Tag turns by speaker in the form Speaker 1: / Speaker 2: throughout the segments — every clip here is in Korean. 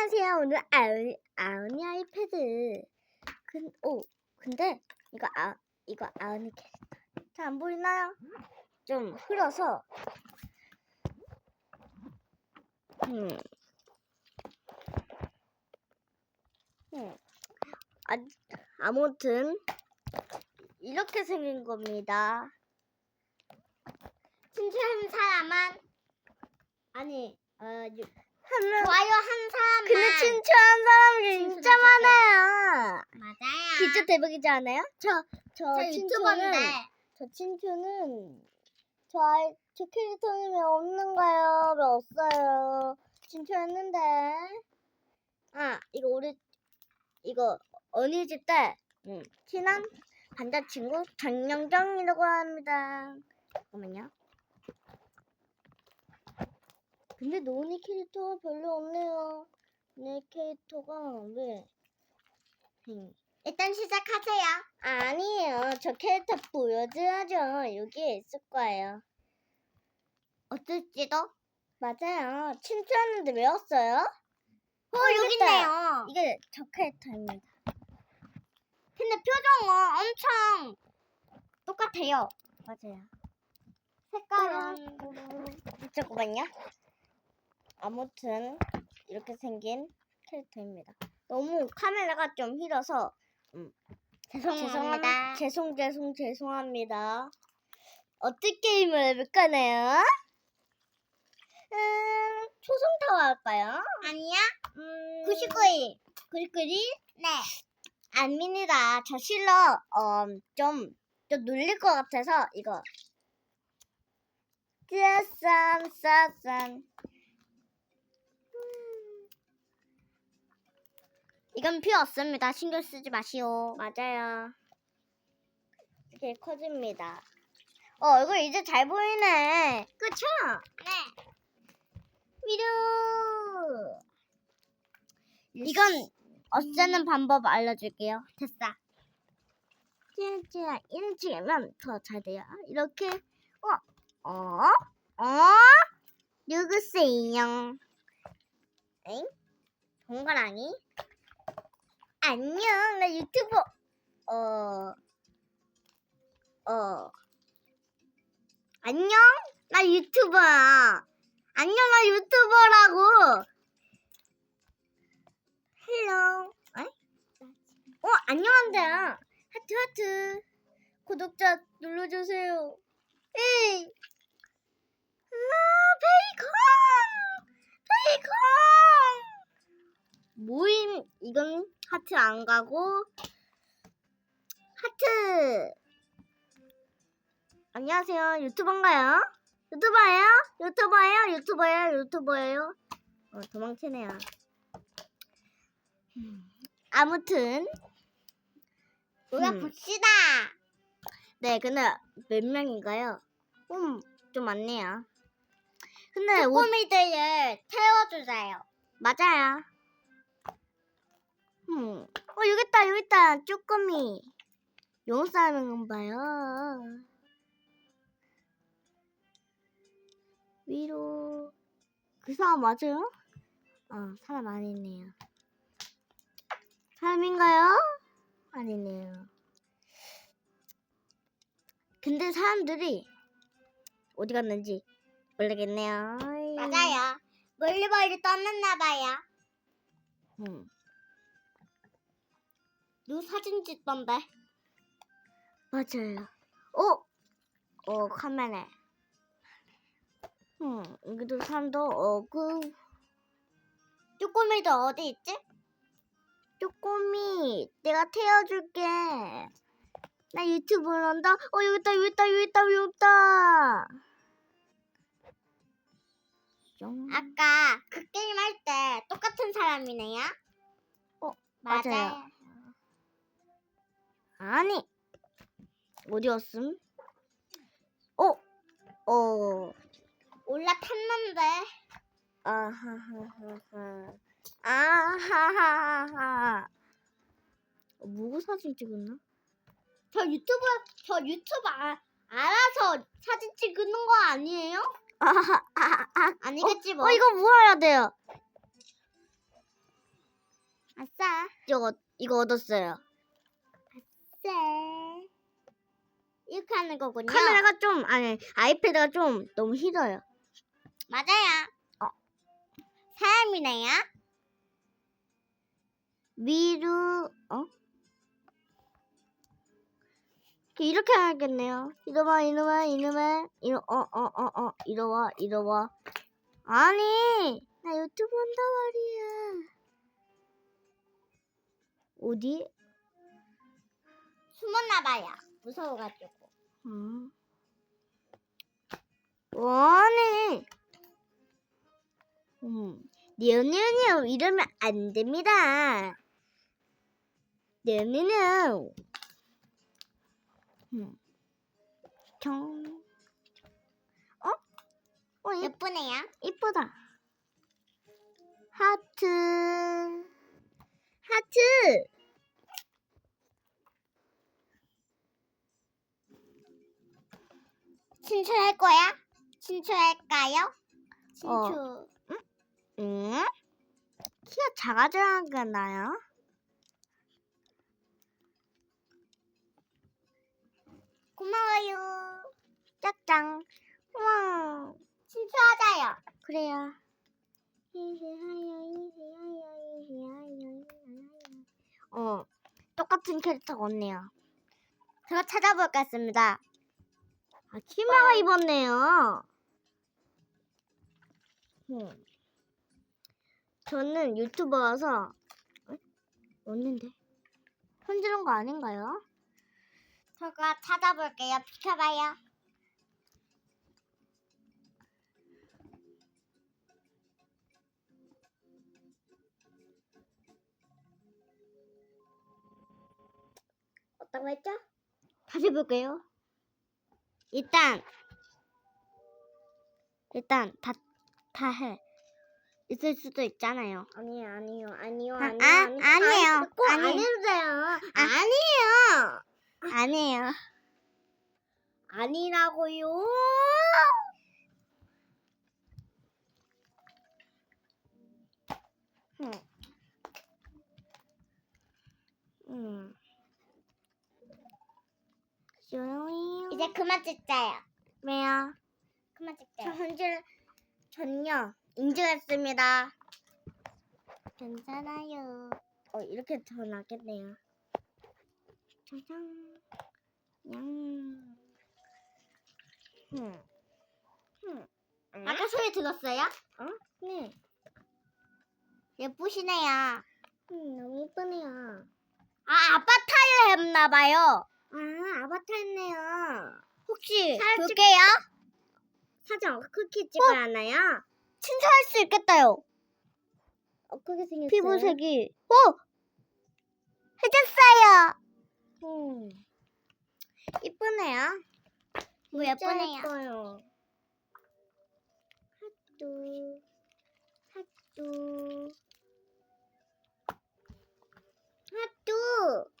Speaker 1: 안녕하세요. 오늘 아우니, 아우니 아이패드. 근, 오, 근데 이거 아, 이거 아우니 캐릭터. 잘 안 보이나요? 좀 흐려서. 음. 음. 아, 아무튼 이렇게 생긴 겁니다.
Speaker 2: 칭찬한 사람은 아니 어, 유-
Speaker 1: 하나,
Speaker 2: 좋아요 한 사람만
Speaker 1: 근데 칭찬한 사람이 진짜. 많아요.
Speaker 2: 맞아요.
Speaker 1: 진짜 대박이지 않아요? 저, 저,
Speaker 2: 저
Speaker 1: 친추는,
Speaker 2: 유튜버인데
Speaker 1: 저 친추는 저, 아이, 저 캐릭터는 왜 없는가요? 왜 없어요? 친추했는데. 아, 이거 우리, 이거 어린이집 때, 음, 친한 반자친구 장영정이라고 합니다. 잠깐만요. 근데 노니 캐릭터가 별로 없네요. 내 캐릭터가 왜? 음,
Speaker 2: 일단 시작하세요.
Speaker 1: 아니에요. 저 캐릭터 보여줘야죠. 여기에 있을 거예요.
Speaker 2: 어떨지도?
Speaker 1: 맞아요. 친추하는데 왜 없어요?
Speaker 2: 어 여기 있네요.
Speaker 1: 이게 저 캐릭터입니다.
Speaker 2: 근데 표정은 엄청 똑같아요.
Speaker 1: 맞아요.
Speaker 2: 색깔은
Speaker 1: 잠깐만요. 아무튼 이렇게 생긴 캐릭터입니다. 너무 카메라가 좀 hir어서 음,
Speaker 2: 죄송합니다.
Speaker 1: 죄송 죄송 죄송합니다. 어떤 게임을 해볼까요? 음, 초성타워 할까요?
Speaker 2: 아니야?
Speaker 1: 음,
Speaker 2: 99일.
Speaker 1: 99일?
Speaker 2: 네.
Speaker 1: 아닙니다. 저 실로 어, 좀, 좀 눌릴 것 같아서 이거 짜산 싸산
Speaker 2: 이건 필요 없습니다. 신경 쓰지 마시오.
Speaker 1: 맞아요. 이렇게 커집니다. 어, 얼굴 이제 잘 보이네. 그쵸?
Speaker 2: 네.
Speaker 1: 미루. 이건 없애는 방법 알려줄게요.
Speaker 2: 됐어.
Speaker 1: 진짜 인지면 더 잘 돼요. 이렇게 어, 어, 어, 누구세요? 엥? 동그라미? 안녕, 나 유튜버. 어, 어, 안녕, 나 유튜버야. 안녕, 나 유튜버라고. 헬로. 에? 어, 안녕한데요. 하트 하트 구독자 눌러주세요. 에이. 아 베이컨 베이컨 모임 이건 하트 안 가고 하트 안녕하세요 유튜버인가요? 유튜버예요? 유튜버예요? 유튜버예요? 유튜버예요? 어 도망치네요. 음, 아무튼
Speaker 2: 놀아봅시다.
Speaker 1: 네, 근데 몇 명인가요? 음, 좀 많네요. 근데 옷
Speaker 2: 꼬미들을 태워주세요.
Speaker 1: 맞아요. 여기 있다, 여기 있다, 쪼꼬미. 용 싸는 건 봐요. 위로 그 사람 맞아요? 어, 사람 아니네요. 사람인가요? 아니네요. 근데 사람들이 어디 갔는지 모르겠네요.
Speaker 2: 맞아요. 멀리 멀리 떠났나봐요.
Speaker 1: 음,
Speaker 2: 누 사진 찍던데.
Speaker 1: 맞아요. 어? 어, 카메라. 음, 여기도 사람도 어그
Speaker 2: 쪼꼬미들 어디 있지?
Speaker 1: 쪼꼬미 내가 태워줄게. 나 유튜브를 한다. 어 여기 있다 여기 있다 여기 있다 여기 있다. 뿅.
Speaker 2: 아까 그 게임 할 때 똑같은 사람이네요.
Speaker 1: 어,
Speaker 2: 맞아요.
Speaker 1: 맞아요. 아니 어디였음? 어? 어.
Speaker 2: 올라탔는데
Speaker 1: 아하하하하. 아하하하하. 어, 누구 사진 찍었나?
Speaker 2: 저 유튜브 저 유튜브 아, 알아서 사진 찍는 거 아니에요?
Speaker 1: 아하, 아, 아,
Speaker 2: 아니겠지 뭐.
Speaker 1: 어, 이거 모아야 돼요. 이거 이거 얻었어요.
Speaker 2: 쎄. 이렇게 하는 거군요.
Speaker 1: 카메라가 좀 아니 아이패드가 좀 너무 힘들어요.
Speaker 2: 맞아요.
Speaker 1: 어.
Speaker 2: 사람이네요.
Speaker 1: 미루 어? 이렇게 해야겠네요. 이놈아 이놈아 이놈아 이놈 어어어어 이리와 이리와 아니 나 유튜브 한다 말이야. 어디?
Speaker 2: 숨었나 봐요. 무서워가지고.
Speaker 1: 음. 원해. 음, 니은니은요 이러면 안 됩니다. 니은니은 음, 경, 어? 어, 이,
Speaker 2: 예쁘네요.
Speaker 1: 이쁘다. 하트, 하트.
Speaker 2: 친추할 거야? 친추할까요? 친추.
Speaker 1: 어. 응? 키가 작아져야겠나요?
Speaker 2: 고마워요.
Speaker 1: 짝짱. 와.
Speaker 2: 친추하자요.
Speaker 1: 그래요. 어, 똑같은 캐릭터가 없네요. 제가 찾아보겠습니다. 아, 치마가 입었네요. 음. 저는 유튜버라서, 어? 없는데? 흔드는 거 아닌가요?
Speaker 2: 제가 찾아볼게요. 비켜봐요.
Speaker 1: 어떤 거 했죠? 다시 볼게요. 일단 일단 다 다 해. 있을 수도 있잖아요.
Speaker 2: 아니요, 아니요, 아니요,
Speaker 1: 아, 아, 아니에요.
Speaker 2: 꼭안
Speaker 1: 아니-
Speaker 2: 해도 돼요.
Speaker 1: 아 니에요. 아니에요.
Speaker 2: 아니라고요.
Speaker 1: 음. 음. 조용히.
Speaker 2: 이제 그만 찍자요.
Speaker 1: 왜요?
Speaker 2: 그만
Speaker 1: 저
Speaker 2: 찍자요.
Speaker 1: 현재 전요 인증했습니다.
Speaker 2: 괜찮아요.
Speaker 1: 어 이렇게 더 낫겠네요. 짜잔. 양. 흠. 흠.
Speaker 2: 아까 소리 들었어요?
Speaker 1: 네.
Speaker 2: 예쁘시네요.
Speaker 1: 음, 너무 예쁘네요.
Speaker 2: 아, 아바타를 했나봐요.
Speaker 1: 아, 아바타 했네요.
Speaker 2: 혹시
Speaker 1: 사진
Speaker 2: 볼게요.
Speaker 1: 사진 크게 찍어야 하나요?
Speaker 2: 친추할 수 있겠다요.
Speaker 1: 어, 크게 생겼어요.
Speaker 2: 피부색이. 오! 해줬어요.
Speaker 1: 음. 이쁘네요.
Speaker 2: 뭐
Speaker 1: 진짜
Speaker 2: 예쁘네요.
Speaker 1: 예뻐요. 핫뚜. 핫뚜. 핫뚜.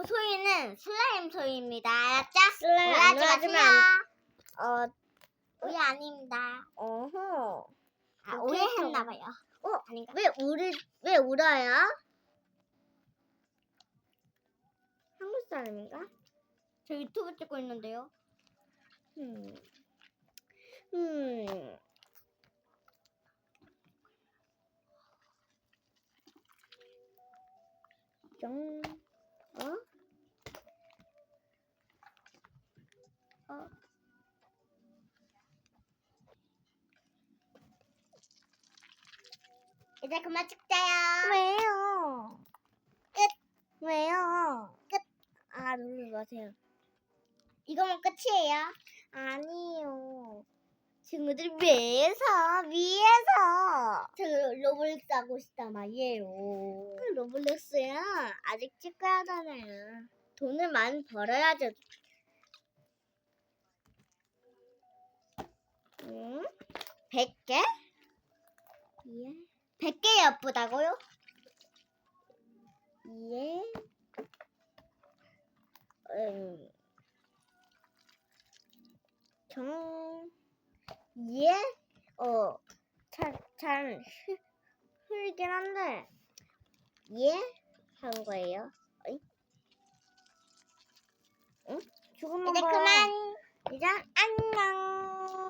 Speaker 2: 그 소리는 슬라임 소리입니다. 알았죠?
Speaker 1: 슬라임 안 좋아하시면
Speaker 2: 마세요.
Speaker 1: 어,
Speaker 2: 오해 아닙니다.
Speaker 1: 어허.
Speaker 2: 아,
Speaker 1: 그
Speaker 2: 오해했나 봐요.
Speaker 1: 어, 아닌가? 왜 우리 왜 울어요? 한국 사람인가?
Speaker 2: 저 유튜브 찍고 있는데요.
Speaker 1: 음. 음. 정. 어? 어.
Speaker 2: 이제 그만 찍자요.
Speaker 1: 왜요?
Speaker 2: 끝.
Speaker 1: 왜요?
Speaker 2: 끝.
Speaker 1: 아, 누르지 마세요.
Speaker 2: 이거면 끝이에요.
Speaker 1: 아니요. 친구들 위해서, 위해서.
Speaker 2: 저 로블록스 하고 싶단 말이에요.
Speaker 1: 로블록스야. 아직 찍어야 하잖아요. 돈을 많이 벌어야죠. 응? 100개? 예.
Speaker 2: 100개 예쁘다고요?
Speaker 1: 예. 음. 정. 예? 어, 잘, 잘 흐, 흐리긴 한데, 예? 한 거예요. 어이? 응? 조금만
Speaker 2: 이제
Speaker 1: 봐.
Speaker 2: 그만.
Speaker 1: 이제 안녕.